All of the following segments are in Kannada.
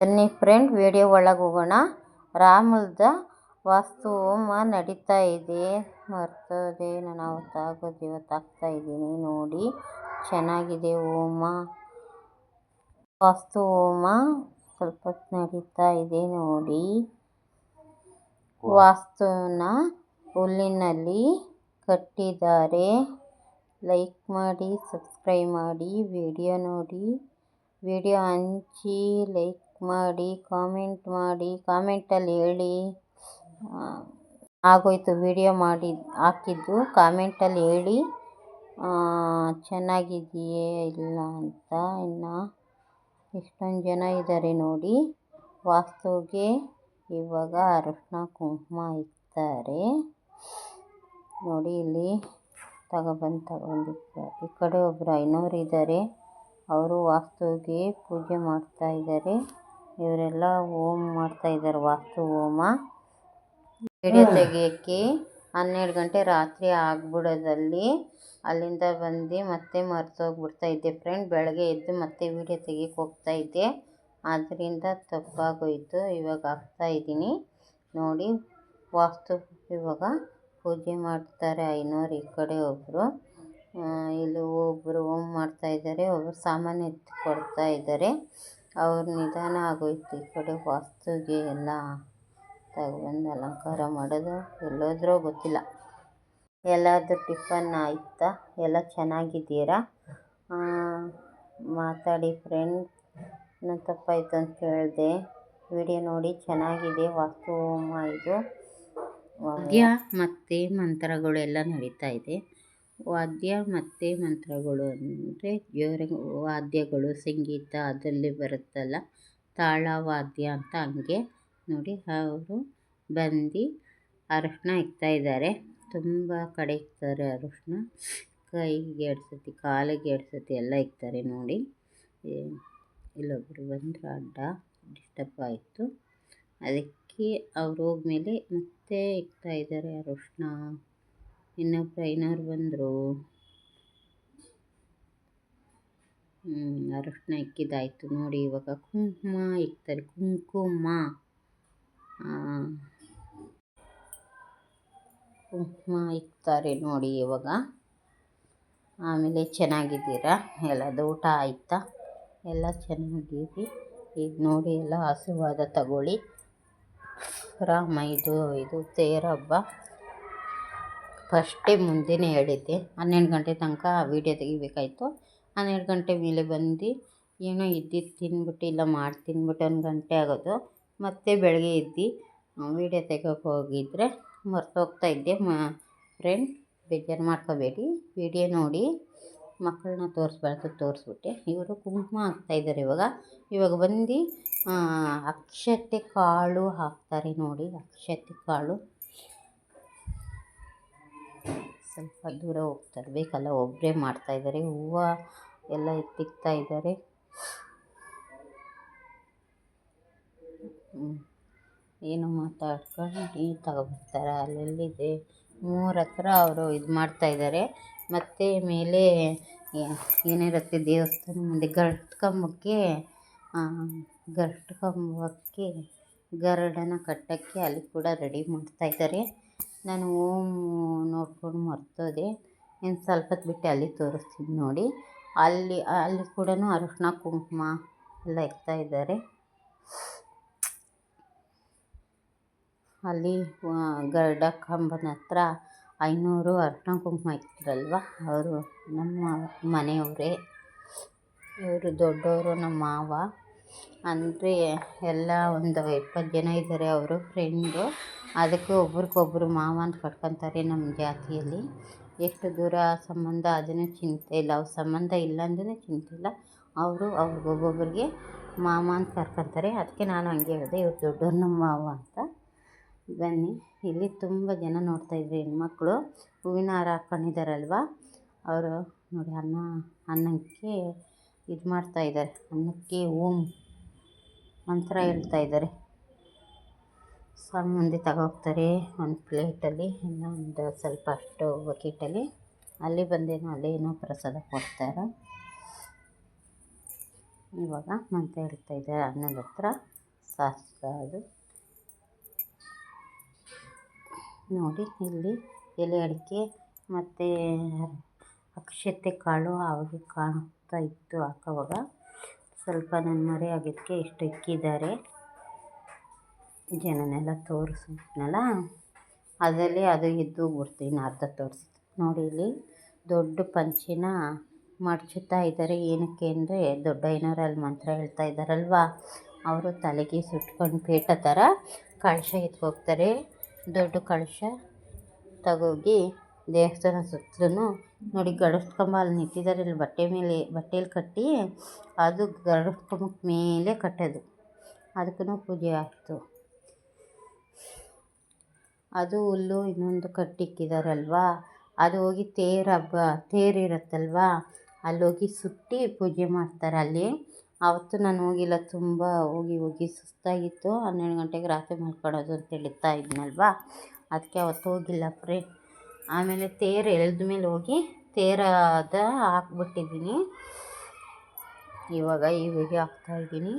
ಬನ್ನಿ ಫ್ರೆಂಡ್, ವಿಡಿಯೋ ಒಳಗೆ ಹೋಗೋಣ. ರಾಮುಲ್ದ ವಾಸ್ತು ಹೋಮ ನಡೀತಾ ಇದೆ. ಮರ್ತದೆ, ನಾನು ಅವತ್ತಾಗೋದು ಇವತ್ತಾಗ್ತಾ ಇದ್ದೀನಿ. ನೋಡಿ, ಚೆನ್ನಾಗಿದೆ ಹೋಮ ವಾಸ್ತು ಹೋಮ ಸ್ವಲ್ಪ ನಡೀತಾ ಇದೆ, ನೋಡಿ. ವಾಸ್ತುನ ಹುಲ್ಲಿನಲ್ಲಿ ಕಟ್ಟಿದ್ದಾರೆ. ಲೈಕ್ ಮಾಡಿ, ಸಬ್ಸ್ಕ್ರೈಬ್ ಮಾಡಿ, ವಿಡಿಯೋ ನೋಡಿ. ವಿಡಿಯೋ ಹಂಚಿ, ಲೈಕ್ ಮಾಡಿ ಕಾಮೆಂಟ್ ಮಾಡಿ ಕಾಮೆಂಟಲ್ಲಿ ಹೇಳಿ ಆಗೋಯ್ತು ವಿಡಿಯೋ ಮಾಡಿ, ಹಾಕಿದ್ದು. ಕಾಮೆಂಟಲ್ಲಿ ಹೇಳಿ ಚೆನ್ನಾಗಿದೆಯೇ ಇಲ್ಲ ಅಂತ ಇನ್ನು ಎಷ್ಟೊಂದು ಜನ ಇದ್ದಾರೆ ನೋಡಿ. ವಾಸ್ತುಗೆ ಇವಾಗ ಅರಶಿನ ಕುಂಕುಮ ಇಕ್ತಾರೆ. ನೋಡಿ ಇಲ್ಲಿ ತಗೊಬಂದು ತಗೊಬಂದಿದ್ದಾರೆ ಈ ಕಡೆ ಒಬ್ಬರು ಐನೋರು ಇದ್ದಾರೆ ಅವರು ವಾಸ್ತುಗೆ ಪೂಜೆ ಮಾಡ್ತಾ ಇದ್ದಾರೆ ಇವರೆಲ್ಲ ಹೋಮ ಮಾಡ್ತಾ ಇದ್ದಾರೆ ವಾಸ್ತು ಹೋಮ. ವಿಡಿಯೋ ತೆಗಿಯೋಕ್ಕೆ ಹನ್ನೆರಡು ಗಂಟೆ ರಾತ್ರಿ ಆಗ್ಬಿಡೋದಲ್ಲಿ ಅಲ್ಲಿಂದ ಬಂದು ಮತ್ತೆ ಮರ್ತೋಗ್ಬಿಡ್ತಾ ಇದ್ದೆ ಫ್ರೆಂಡ್ ಬೆಳಗ್ಗೆ ಎದ್ದು ಮತ್ತೆ ವೀಡಿಯೋ ತೆಗಿಯಕ್ಕೆ ಹೋಗ್ತಾ ಇದ್ದೆ. ಆದ್ದರಿಂದ ತಪ್ಪಾಗೋಯಿತು ಇವಾಗ ಹಾಕ್ತಾ ಇದ್ದೀನಿ. ನೋಡಿ ವಾಸ್ತು ಇವಾಗ ಪೂಜೆ ಮಾಡ್ತಾರೆ ಐನೋರು ಈ ಕಡೆ ಒಬ್ಬರು ಇಲ್ಲಿ ಒಬ್ಬರು ಹೋಮ್ ಮಾಡ್ತಾ ಇದ್ದಾರೆ ಒಬ್ಬರು ಸಾಮಾನು ಎತ್ತಿ ಕೊಡ್ತಾ ಇದ್ದಾರೆ. ಅವ್ರು ನಿಧಾನ ಆಗೋಯ್ತು. ಈ ಕಡೆ ವಾಸ್ತುಗೆ ಎಲ್ಲ ತಗೊಬಂದು ಅಲಂಕಾರ ಮಾಡೋದು ಎಲ್ಲೋದ್ರೋ ಗೊತ್ತಿಲ್ಲ. ಎಲ್ಲಾದರೂ ಟಿಫನ್ ಆಯ್ತಾ? ಎಲ್ಲ ಚೆನ್ನಾಗಿದ್ದೀರಾ? ಮಾತಾಡಿ ಫ್ರೆಂಡ್. ನನ್ನ ತಪ್ಪಾಯಿತು ಅಂತ ಕೇಳಿದೆ. ವಿಡಿಯೋ ನೋಡಿ ಚೆನ್ನಾಗಿದೆ ವಾಸ್ತು ಹೋಮ ಇದು. ವಾದ್ಯ ಮತ್ತು ಮಂತ್ರಗಳೆಲ್ಲ ನಡೀತಾ ಇದೆ. ವಾದ್ಯ ಮತ್ತು ಮಂತ್ರಗಳು ಅಂದರೆ ಜೋರ ವಾದ್ಯಗಳು, ಸಂಗೀತ ಅದರಲ್ಲಿ ಬರುತ್ತಲ್ಲ, ತಾಳ ವಾದ್ಯ ಅಂತ ಹಂಗೆ ನೋಡಿ ಅವರು ಬಂದು ಅರಶಿನ ಇಕ್ತಾಯಿದ್ದಾರೆ ತುಂಬ ಕಡೆ ಇಕ್ತಾರೆ ಅರಶಿನ. ಕೈಗೆ ಎರಡು ಕಾಲಿಗೆ ಎರಡು ಸರ್ತಿ ಎಲ್ಲ ಇಕ್ತಾರೆ ನೋಡಿ. ಇಲ್ಲೊಬ್ಬರು ಬಂದರು ಅಡ್ಡ, ಡಿಸ್ಟರ್ಬ್ ಆಯಿತು. ಅದಕ್ಕೆ ಅವ್ರು ಹೋದ್ಮೇಲೆ ಮತ್ತೆ ಇಕ್ತಾಯಿದ್ದಾರೆ ಅರಶಿನ. ಇನ್ನೊಬ್ರು ಐನೋರು ಬಂದರು. ಅರಶಿನ ಇಕ್ಕಿದ್ದಾಯಿತು ನೋಡಿ ಇವಾಗ. ಕುಂಕುಮ, ಇಕ್ತಾರೆ ಕುಂಕುಮ. ಕುಂಕುಮ ಇಕ್ತಾರೆ ನೋಡಿ ಇವಾಗ. ಆಮೇಲೆ ಚೆನ್ನಾಗಿದ್ದೀರಾ? ಎಲ್ಲದು ಊಟ ಆಯಿತಾ? ಎಲ್ಲ ಚೆನ್ನಾಗಿರಿ. ಈಗ ನೋಡಿ ಎಲ್ಲ ಆಶೀರ್ವಾದ ತಗೊಳ್ಳಿ. ರಾಮ, ಇದು ಇದು ತೇರ ಹಬ್ಬ ಫಸ್ಟೇ ಮುಂದೆನೇ ಹೇಳಿದ್ದೆ. ಹನ್ನೆರಡು ಗಂಟೆ ತನಕ ವೀಡಿಯೋ ತೆಗಿಬೇಕಾಯಿತು. ಹನ್ನೆರಡು ಗಂಟೆ ಮೇಲೆ ಬಂದು ಏನೋ ಇದ್ದಿದ್ದು ತಿಂದ್ಬಿಟ್ಟು ಇಲ್ಲ ಮಾಡಿ ತಿಂದ್ಬಿಟ್ಟು ಒಂದು ಗಂಟೆ ಆಗೋದು. ಮತ್ತೆ ಬೆಳಗ್ಗೆ ಎದ್ದು ವೀಡಿಯೋ ತೆಗಿಯೋಕೆ ಹೋಗಿದ್ದರೆ ಮರ್ತೋಗ್ತಾ ಇದ್ದೆ. ಮ ಫ್ರೆಂಡ್ ಬೇಜಾರು ಮಾಡ್ಕೋಬೇಡಿ. ವಿಡಿಯೋ ನೋಡಿ ಮಕ್ಕಳನ್ನ ತೋರಿಸ್ಬಾರ್ದು ತೋರಿಸ್ಬಿಟ್ಟೆ. ಇವರು ಕುಂಕುಮ ಹಾಕ್ತಾಯಿದ್ದಾರೆ ಇವಾಗ. ಇವಾಗ ಬಂದು ಅಕ್ಷತೆ ಕಾಳು ಹಾಕ್ತಾರೆ ನೋಡಿ. ಅಕ್ಷತೆ ಕಾಳು. ಸ್ವಲ್ಪ ದೂರ ಹೋಗ್ತಾರೆ. ಬೇಕಲ್ಲ ಒಬ್ಬರೇ ಮಾಡ್ತಾಯಿದ್ದಾರೆ ಹೂವು ಎಲ್ಲ ಎತ್ತಿಕ್ತಾ ಇದ್ದಾರೆ. ಏನು ಮಾತಾಡ್ಕೊಂಡು ತಗೊಬರ್ತಾರೆ? ಅಲ್ಲೆಲ್ಲಿದೆ? ಮೂರ ಹತ್ರ ಅವರು ಇದು ಮಾಡ್ತಾಯಿದ್ದಾರೆ ಮತ್ತು ಮೇಲೆ ಏನಿರುತ್ತೆ ದೇವಸ್ಥಾನ ಮುಂದೆ? ಗರಟ್ ಕಂಬಕ್ಕೆ ಗರಡನ್ನು ಕಟ್ಟೋಕ್ಕೆ ಅಲ್ಲಿ ಕೂಡ ರೆಡಿ ಮಾಡ್ತಾಯಿದ್ದಾರೆ ನಾನು ಓಮ್ ನೋಡ್ಕೊಂಡು ಮರ್ತೋದೆ. ಇನ್ನು ಸ್ವಲ್ಪ ಹೊತ್ತು ಬಿಟ್ಟು ಅಲ್ಲಿ ತೋರಿಸ್ತೀನಿ ನೋಡಿ. ಅಲ್ಲಿ ಅಲ್ಲಿ ಕೂಡ ಅರಶಿನ ಕುಂಕುಮ ಎಲ್ಲ ಇಕ್ತಾಯಿದ್ದಾರೆ ಅಲ್ಲಿ ಗರ್ಡ ಕಂಬನ ಹತ್ರ ಐನೂರು ಅರಶಿನ ಕುಂಕುಮ ಇರ್ತಾರಲ್ವ ಅವರು ನಮ್ಮ ಮನೆಯವರೇ. ಇವರು ದೊಡ್ಡವರು, ನಮ್ಮ ಮಾವ. ಅಂದರೆ ಎಲ್ಲ ಒಂದು ಇಪ್ಪತ್ತು ಜನ ಇದ್ದಾರೆ ಅವರು ಫ್ರೆಂಡು ಅದಕ್ಕೆ ಒಬ್ರಿಗೊಬ್ರು ಮಾವ ಅಂತ ಕಟ್ಕೊತಾರೆ ನಮ್ಮ ಜಾತಿಯಲ್ಲಿ. ಎಷ್ಟು ದೂರ ಸಂಬಂಧ ಅದನ್ನು ಚಿಂತೆ ಇಲ್ಲ. ಅವ್ರ ಸಂಬಂಧ ಇಲ್ಲ ಅಂದ್ರೂ ಚಿಂತೆ ಇಲ್ಲ. ಅವರು ಅವ್ರಿಗೆ ಒಬ್ಬೊಬ್ಬರಿಗೆ ಮಾವ ಅಂತ ಕರ್ಕೊತಾರೆ. ಅದಕ್ಕೆ ನಾನು ಹಂಗೆ ಹೇಳಿದೆ, ಇವ್ರು ದೊಡ್ಡವ್ರು ನಮ್ಮ ಮಾವ ಅಂತ. ಬನ್ನಿ, ಇಲ್ಲಿ ತುಂಬ ಜನ ನೋಡ್ತಾಯಿದ್ರು ಹೆಣ್ಮಕ್ಳು. ಹೂವಿನ ಹಾರ ಹಾಕ್ಕೊಂಡಿದ್ದಾರಲ್ವ ಅವರು ನೋಡಿ, ಅನ್ನ, ಅನ್ನಕ್ಕೆ ಇದು ಮಾಡ್ತಾಯಿದ್ದಾರೆ ಅನ್ನಕ್ಕೆ ಓಂ. ಮಂತ್ರ ಹೇಳ್ತಾಯಿದ್ದಾರೆ ಸ್ವಾಮಿ ಮುಂದೆ ತಗೋಗ್ತಾರೆ ಒಂದು ಪ್ಲೇಟಲ್ಲಿ ಇನ್ನೊಂದು ಸ್ವಲ್ಪ ಅಷ್ಟು ಬಕೀಟಲ್ಲಿ. ಅಲ್ಲಿ ಬಂದೇನೋ ಅಲ್ಲೇನೋ ಪ್ರಸಾದ ಕೊಡ್ತಾರೆ. ಇವಾಗ ಮಂತ್ರ ಹೇಳ್ತಾ ಇದ್ದಾರೆ. ಅನ್ನದ ಹತ್ರ ಶಾಸ್ತ್ರ ಅದು. ನೋಡಿ, ಇಲ್ಲಿ ಎಲೆ ಅಡಿಕೆ ಮತ್ತು ಅಕ್ಷತೆ ಕಾಳು ಅವಾಗ ಕಾಣ್ತಾ ಇತ್ತು ಹಾಕೋವಾಗ ಸ್ವಲ್ಪ ನನ್ನ ಮರೆ ಆಗಿದ್ದಕ್ಕೆ ಇಷ್ಟು ಇಕ್ಕಿದ್ದಾರೆ. ಜನನೆಲ್ಲ ತೋರಿಸಿದ್ನಲ್ಲ? ಅದರಲ್ಲಿ ಅದು ಇದ್ದು ಬಿಡ್ತೀನಿ ಅರ್ಧ ತೋರಿಸಿದ್ದು. ನೋಡಿ ಇಲ್ಲಿ ದೊಡ್ಡ ಪಂಚಿನ ಮಡ್ಚುತ್ತಾ ಇದ್ದಾರೆ. ಏನಕ್ಕೆ ಅಂದರೆ ದೊಡ್ಡ ಅಲ್ಲಿ ಮಂತ್ರ ಹೇಳ್ತಾ ಇದ್ದಾರಲ್ವ? ಅವರು ತಲೆಗೆ ಸುಟ್ಕೊಂಡು ಪೇಟ ಥರ ಕಳಶ ಎತ್ಕೋಗ್ತಾರೆ ದೊಡ್ಡ ಕಳಶ ತಗೋಗಿ ದೇವಸ್ಥಾನ ಸುತ್ತಲೂ ನೋಡಿ ಗಡಸ್ ಕಂಬ ಅಲ್ಲಿ ನಿಂತಿದ್ದಾರೆ. ಇಲ್ಲಿ ಬಟ್ಟೆ ಮೇಲೆ ಬಟ್ಟೆಯಲ್ಲಿ ಕಟ್ಟಿ ಅದು ಗಡಸ್ ಕಂಬದ ಮೇಲೆ ಕಟ್ಟೋದು. ಅದಕ್ಕೂ ಪೂಜೆ ಆಯಿತು. ಅದು ಹುಲ್ಲು ಇನ್ನೊಂದು ಕಟ್ಟಿಕ್ಕಿದಾರಲ್ವಾ? ಅದು ಹೋಗಿ ತೇರು ಹಬ್ಬ, ತೇರು ಅಲ್ಲಿ ಅಲ್ಲೋಗಿ ಸುಟ್ಟಿ ಪೂಜೆ ಮಾಡ್ತಾರೆ ಅಲ್ಲಿ. ಆವತ್ತು ನಾನು ಹೋಗಿಲ್ಲ, ತುಂಬ ಹೋಗಿ ಹೋಗಿ ಸುಸ್ತಾಗಿತ್ತು. ಹನ್ನೆರಡು ಗಂಟೆಗೆ ರಾತ್ರಿ ಮಲ್ಕೊಳ್ಳೋದು ಅಂತ ಹೇಳ್ತಾ ಇದ್ನಲ್ವಾ? ಅದಕ್ಕೆ ಅವತ್ತು ಹೋಗಿಲ್ಲ. ಫ್ರೇ ಆಮೇಲೆ ತೇರು ಎಳೆದ ಮೇಲೆ ಹೋಗಿ ತೇರಾದ ಹಾಕ್ಬಿಟ್ಟಿದ್ದೀನಿ. ಇವಾಗ ವಿಡಿಯೋ ಹಾಕ್ತಾಯಿದ್ದೀನಿ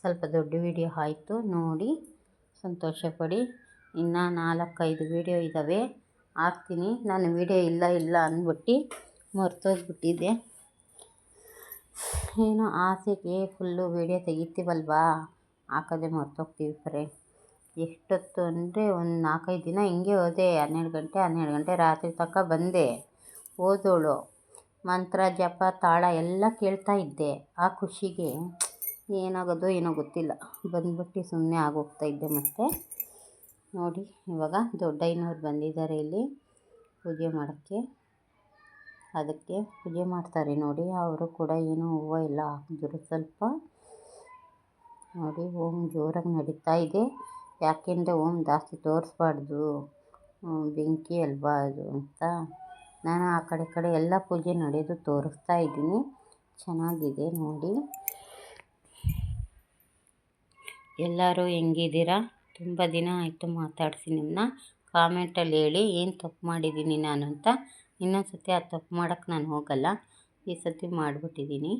ಸ್ವಲ್ಪ ದೊಡ್ಡ ವಿಡಿಯೋ ಆಯಿತು, ನೋಡಿ. ಸಂತೋಷಪಡಿ. ಇನ್ನು ನಾಲ್ಕೈದು ವೀಡಿಯೋ ಇದ್ದಾವೆ ಹಾಕ್ತೀನಿ. ನಾನು ವೀಡಿಯೋ ಇಲ್ಲ ಇಲ್ಲ ಅಂದ್ಬಿಟ್ಟು ಮರ್ತೋಗ್ಬಿಟ್ಟಿದ್ದೆ. ಏನೋ ಆಸೆಗೆ ಫುಲ್ಲು ವೀಡಿಯೋ ತೆಗಿತೀವಲ್ವಾ? ಹಾಕೋದೇ ಮರ್ತೋಗ್ತೀವಿ ಫ್ರೆಂಡ್ ಎಷ್ಟೊತ್ತು ಅಂದರೆ ಒಂದು ನಾಲ್ಕೈದು ದಿನ ಹಿಂಗೆ ಹೋದೆ, ಹನ್ನೆರಡು ಗಂಟೆ ಹನ್ನೆರಡು ಗಂಟೆ ರಾತ್ರಿ ತನಕ ಬಂದೆ. ಓದೋಳು, ಮಂತ್ರ, ಜಪ, ತಾಳ ಎಲ್ಲ ಕೇಳ್ತಾ ಇದ್ದೆ ಆ ಖುಷಿಗೆ. ಏನಾಗೋದು ಏನೋ ಗೊತ್ತಿಲ್ಲ. ಬಂದ್ಬಿಟ್ಟು ಸುಮ್ಮನೆ ಆಗೋಗ್ತಾ ಇದ್ದೆ ಮತ್ತೆ. ನೋಡಿ, ಇವಾಗ ದೊಡ್ಡಯ್ಯನವ್ರು ಬಂದಿದ್ದಾರೆ ಇಲ್ಲಿ ಪೂಜೆ ಮಾಡೋಕ್ಕೆ. ಅದಕ್ಕೆ ಪೂಜೆ ಮಾಡ್ತಾರೆ ನೋಡಿ. ಅವರು ಕೂಡ ಏನೂ ಹೂವು ಎಲ್ಲ ಹಾಕಿದ್ರು ಸ್ವಲ್ಪ. ನೋಡಿ ಓಮ್ ಜೋರಾಗಿ ನಡೀತಾ ಇದೆ. ಯಾಕೆಂದರೆ ಓಮ್ ಜಾಸ್ತಿ ತೋರಿಸ್ಬಾರ್ದು ಬೆಂಕಿ ಅಲ್ವಾ ಅದು ಅಂತ ನಾನು ಆ ಕಡೆ ಕಡೆ ಎಲ್ಲ ಪೂಜೆ ನಡೆಯೋದು ತೋರಿಸ್ತಾ ಇದ್ದೀನಿ. ಚೆನ್ನಾಗಿದೆ ನೋಡಿ. ಎಲ್ಲರೂ ಹೆಂಗಿದ್ದೀರಾ? ತುಂಬ ದಿನ ಆಯಿತು ಮಾತಾಡಿಸಿ ನಿಮ್ಮನ್ನ ಕಾಮೆಂಟಲ್ಲಿ ಹೇಳಿ ಏನು ತಪ್ಪು ಮಾಡಿದ್ದೀನಿ ನಾನು ಅಂತ. ಇನ್ನೊಂದು ಸತಿ ಆ ತಪ್ಪು ಮಾಡೋಕ್ಕೆ ನಾನು ಹೋಗಲ್ಲ. ಈ ಸತಿ ಮಾಡಿಬಿಟ್ಟಿದ್ದೀನಿ.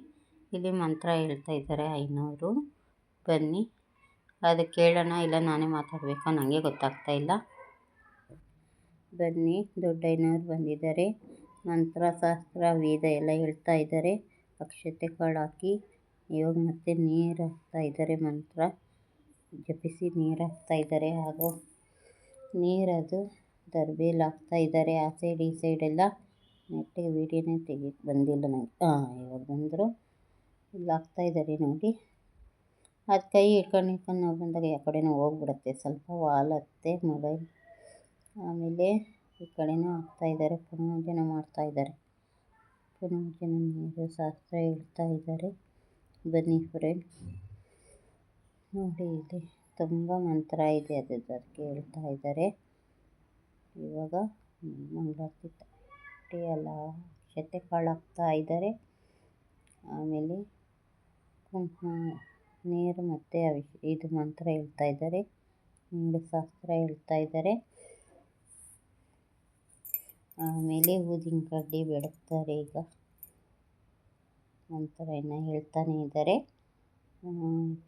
ಇಲ್ಲಿ ಮಂತ್ರ ಹೇಳ್ತಾ ಇದ್ದಾರೆ ಐನೋರು. ಬನ್ನಿ. ಅದು ಕೇಳೋಣ, ಇಲ್ಲ ನಾನೇ ಮಾತಾಡಬೇಕಾ ನನಗೆ ಗೊತ್ತಾಗ್ತಾ ಇಲ್ಲ. ಬನ್ನಿ, ದೊಡ್ಡಯ್ಯನವ್ರು ಬಂದಿದ್ದಾರೆ. ಮಂತ್ರ, ಶಾಸ್ತ್ರ, ವೇದ ಎಲ್ಲ ಹೇಳ್ತಾ ಇದ್ದಾರೆ. ಅಕ್ಷತೆ ಕಾಳು ಹಾಕಿ, ಇವಾಗ ಮತ್ತೆ ನೀರು ಹಾಕ್ತಾ ಇದ್ದಾರೆ ಮಂತ್ರ. ಜಪಿಸಿ ನೀರು ಹಾಕ್ತಾ ಇದ್ದಾರೆ ಹಾಗೂ ನೀರದು ದರ್ಬೇಲಿ ಹಾಕ್ತಾ ಇದ್ದಾರೆ. ಆ ಸೈಡ್ ಈ ಸೈಡೆಲ್ಲ ನೆಟ್ಟಿಗೆ ವೀಡಿಯೋನೇ ತೆಗಿ ಬಂದಿಲ್ಲ ನನಗೆ ಹಾಂ ಇವಾಗ ಬಂದರು. ಇಲ್ಲಿ, ಹಾಕ್ತಾ ಇದ್ದಾರೆ ನೋಡಿ. ಅದು ಕೈ ಹಿಡ್ಕೊಂಡು ಹಿಡ್ಕೊಂಡು ನಾವು ಬಂದಾಗ ಯಾವ ಕಡೆನೂ ಹೋಗ್ಬಿಡುತ್ತೆ. ಸ್ವಲ್ಪ ವಾಲತ್ತೆ ಮೊಬೈಲ್. ಆಮೇಲೆ ಈ ಕಡೆನೂ ಹಾಕ್ತಾಯಿದ್ದಾರೆ ಪುನರ್ಜನ ಮಾಡ್ತಾಯಿದ್ದಾರೆ ಪುನರ್ಜನ ನೀರು ಶಾಸ್ತ್ರ ಹೇಳ್ತಾ ಇದ್ದಾರೆ. ಬನ್ನಿ ಫ್ರೆಂಡ್ ನೋಡಿ, ಇಲ್ಲಿ ತುಂಬ ಮಂತ್ರ ಇದೆ ಅದು ಅದಕ್ಕೆ ಹೇಳ್ತಾ ಇದ್ದಾರೆ. ಇವಾಗ ಮಂಗಳಾರತಿ ತಟ್ಟೆ ಎಲ್ಲ ಅಕ್ಷತೆ ಕಾಳು ಹಾಕ್ತಾ ಇದ್ದಾರೆ. ಆಮೇಲೆ ಕುಂಕುಮ ನೀರು ಮತ್ತು ಅಭಿಷ್ ಇದು ಮಂತ್ರ ಹೇಳ್ತಾ ಇದ್ದಾರೆ. ನೀರು ಶಾಸ್ತ್ರ ಹೇಳ್ತಾ ಇದ್ದಾರೆ. ಆಮೇಲೆ ಊದಿನ ಕಡ್ಡಿ ಬೆಳಗ್ತಾರೆ ಈಗ. ಮಂತ್ರ ಇನ್ನು ಹೇಳ್ತಾನೆ ಇದ್ದಾರೆ.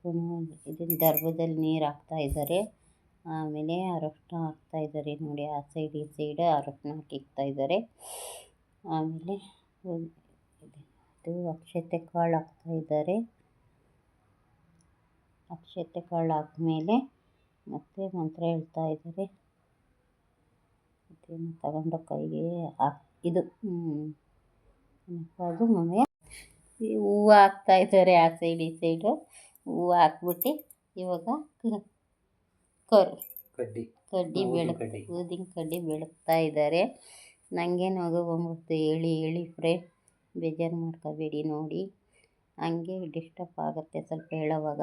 ಪುನಃ ಇದನ್ನ ದರ್ಭದಲ್ಲಿ ನೀರು ಹಾಕ್ತಾ ಇದ್ದಾರೆ. ಆಮೇಲೆ ಅರಶಿನ ಹಾಕ್ತಾ ಇದ್ದಾರೆ ನೋಡಿ, ಆ ಸೈಡ್ ಈ ಸೈಡ್ ಅರಶಿನ ಹಾಕಿಕ್ತಾ ಇದ್ದಾರೆ. ಆಮೇಲೆ ಇದು ಅಕ್ಷತೆ ಕಾಳು ಹಾಕ್ತಾ ಇದ್ದಾರೆ. ಅಕ್ಷತೆ ಕಾಳು ಹಾಕ್ಮೇಲೆ ಮತ್ತೆ ಮಂತ್ರ ಹೇಳ್ತಾ ಇದ್ದಾರೆ. ಅದೇನು ತಗೊಂಡು ಕೈಗೆ ಹಾಕ್ ಇದು ಅದು ಮನೆಯ ಈ ಹೂವು ಹಾಕ್ತಾ ಇದ್ದಾರೆ ಆ ಸೈಡ್ ಈ ಸೈಡು. ಹೂವು ಹಾಕ್ಬಿಟ್ಟು ಇವಾಗ ಕರು ಕಡ್ಡಿ. ಕಡ್ಡಿ ಬೆಳಕ್. ಊದಿನ ಕಡ್ಡಿ ಬೆಳಗ್ತಾ ಇದ್ದಾರೆ. ನನಗೇನು ನಗು ಬಂದ್ಬಿಡ್ತು ಹೇಳಿ ಹೇಳಿ ಫ್ರೆಂಡ್ ಬೇಜಾರು ಮಾಡ್ಕೋಬೇಡಿ ನೋಡಿ. ಹಂಗೆ ಡಿಸ್ಟರ್ಬ್ ಆಗುತ್ತೆ ಸ್ವಲ್ಪ ಹೇಳೋವಾಗ.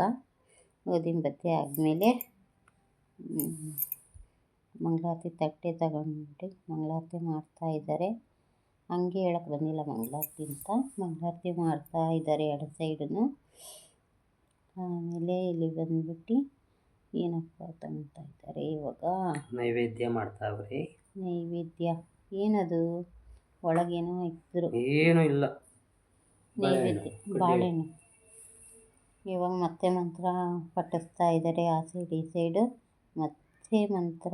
ಊದಿನ ಬತ್ತಿ ಆದಮೇಲೆ ಮಂಗಳಾರತಿ ತಟ್ಟೆ ತಗೊಂಡು ಮಂಗಳಾರತಿ ಮಾಡ್ತಾ ಇದ್ದಾರೆ. ಹಂಗೆ ಹೇಳಕ್ಕೆ ಬಂದಿಲ್ಲ ಮಂಗಳಾರತಿ ಅಂತ. ಮಂಗಳಾರತಿ ಮಾಡ್ತಾ ಇದ್ದಾರೆ ಎರಡು ಸೈಡನ್ನು ಆಮೇಲೆ ಇಲ್ಲಿ ಬಂದ್ಬಿಟ್ಟು ಏನಪ್ಪ ತಗೊತಾ ಇದ್ದಾರೆ ಇವಾಗ? ನೈವೇದ್ಯ ಮಾಡ್ತಾವ್ರಿ. ನೈವೇದ್ಯ. ಏನದು? ಒಳಗೇನೋ ಇದ್ರು. ಏನೂ ಇಲ್ಲ. ನೈವೇದ್ಯ. ಬಾಳೆಹಣ್ಣು. ಇವಾಗ ಮತ್ತೆ ಮಂತ್ರ ಪಠಿಸ್ತಾ ಇದ್ದಾರೆ ಆ ಸೈಡ್ ಈ ಸೈಡು ಮತ್ತೆ ಮಂತ್ರ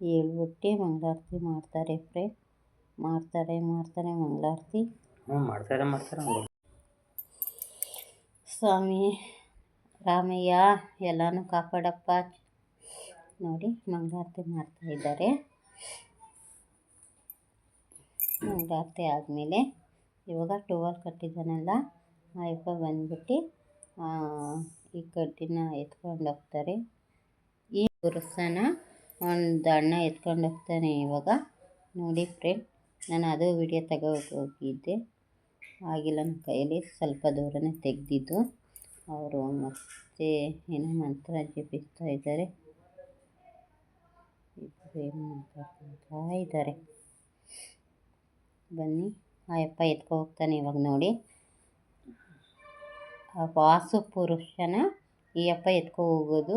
ಹೇಳ್ಬಿಟ್ಟು ಮಂಗಳಾರತಿ ಮಾಡ್ತಾರೆ ಫ್ರೇ ಮಾಡ್ತಾರೆ ಮಾಡ್ತಾರೆ ಮಂಗಳಾರತಿ. ಮಾಡ್ತಾರೆ ಮಾಡ್ತಾರೆ ಸ್ವಾಮಿ ರಾಮಯ್ಯ ಎಲ್ಲನೂ ಕಾಪಾಡಪ್ಪ. ನೋಡಿ ಮಂಗಳಾರತಿ ಮಾಡ್ತಾ ಇದ್ದಾರೆ. ಮಂಗಳಾರತಿ ಆದಮೇಲೆ ಇವಾಗ ಟುವಲ್ ಕಟ್ಟಿದ್ದಾನಲ್ಲ ಅಯ್ಯಪ್ಪ ಬಂದ್ಬಿಟ್ಟು ಈ ಕಡ್ಡಿನ ಎತ್ಕೊಂಡು ಹೋಗ್ತಾರೆ. ಈ ಗುರುಸನ ಒಂದು ಅಣ್ಣ ಎತ್ಕೊಂಡು ಹೋಗ್ತಾನೆ ಇವಾಗ. ನೋಡಿ ಫ್ರೆಂಡ್ ನಾನು ಅದು ವಿಡಿಯೋ ಹೋಗಿದ್ದೆ. ಆಗಿಲ್ಲ ನನ್ನ ಕೈಯಲ್ಲಿ, ಸ್ವಲ್ಪ ದೂರನೇ ತೆಗೆದಿದ್ದು. ಅವರು ಮತ್ತೆ ಏನೋ ಮಂತ್ರ ಜಪಿಸ್ತಾ ಇದ್ದಾರೆ. ಇದ್ದಾರೆ. ಬನ್ನಿ, ಆಯಪ್ಪ ಎತ್ಕೊ ಹೋಗ್ತಾನೆ ಇವಾಗ ನೋಡಿ. ವಾಸು ಪುರುಷನ ಈ ಅಪ್ಪ ಎತ್ಕೊ ಹೋಗೋದು.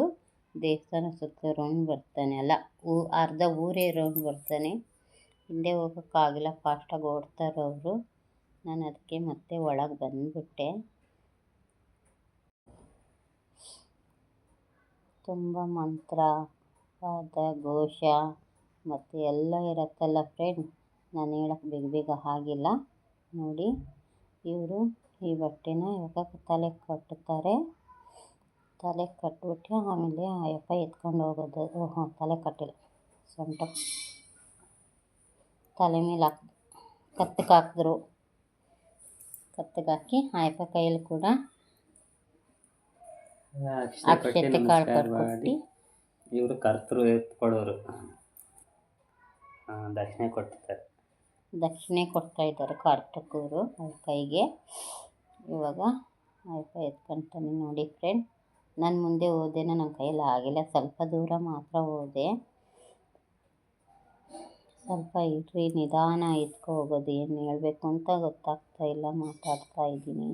ದೇವಸ್ಥಾನ ಸುತ್ತ ರೌಂಡ್ ಬರ್ತಾನೆ ಅಲ್ಲ. ಊ, ಅರ್ಧ ಊರೇ ರೌಂಡ್ ಬರ್ತಾನೆ. ಹಿಂದೆ ಹೋಗೋಕ್ಕಾಗಿಲ್ಲ ಫಾಸ್ಟಾಗಿ ಓಡ್ತಾರೆ ಅವರು. ನಾನು ಅದಕ್ಕೆ ಮತ್ತೆ ಒಳಗೆ ಬಂದುಬಿಟ್ಟೆ. ತುಂಬ ಮಂತ್ರ, ಪಾದ, ಘೋಷ ಮತ್ತು ಎಲ್ಲ ಇರುತ್ತಲ್ಲ ಫ್ರೆಂಡ್ ನಾನು ಹೇಳಕ್ಕೆ ಬೇಗ ಬೇಗ ಆಗಿಲ್ಲ. ನೋಡಿ. ಇವರು ಈ ಬಟ್ಟೆನ ಇವಾಗ ತಲೆಗೆ ಕಟ್ಟುತ್ತಾರೆ ತಲೆಗೆ ಕಟ್ಬಿಟ್ಟು ಆಮೇಲೆ ಅಯ್ಯಪ್ಪ ಎತ್ಕೊಂಡು ಹೋಗೋದು. ಓಹ್ ತಲೆ ಕಟ್ಟಿಲ್ಲ. ಸೊಂಟ. ತಲೆ ಮೇಲೆ ಹಾಕ್ ಕತ್ತಿಗೆ ಹಾಕಿದ್ರು. ಕತ್ತಿಗೆ ಹಾಕಿ ಅಯ್ಯಪ್ಪ ಕೈಯಲ್ಲಿ ಕೂಡ ಅಕ್ಷತೆ ಕಾಳು ಇವರು ಕರ್ತರು ಎತ್ಕೊಡೋರು ದಕ್ಷಿಣ ದಕ್ಷಿಣೆ ಕೊಟ್ಟಿರ್ತಾರೆ ದಕ್ಷಿಣೆ ಕೊಡ್ತಾ ಇದ್ದಾರೆ ಕಾರ್ತಿಕವರು ಅವ್ರ ಕೈಗೆ ಇವಾಗ ಅಯ್ಯಪ್ಪ ಎತ್ಕೊಂತಾನೆ ನೋಡಿ ಫ್ರೆಂಡ್ ನಾನು ಮುಂದೆ ಹೋದೆ ನನ್ನ ಕೈಯಲ್ಲಿ ಆಗಿಲ್ಲ. ಸ್ವಲ್ಪ ದೂರ ಮಾತ್ರ ಹೋದೆ. ಸ್ವಲ್ಪ ಇರ್ರಿ ನಿಧಾನ ಎತ್ಕೊ ಹೋಗೋದು ಏನು ಹೇಳಬೇಕು ಅಂತ ಗೊತ್ತಾಗ್ತಾ ಇಲ್ಲ, ಮಾತಾಡ್ತಾ ಇದ್ದೀನಿ.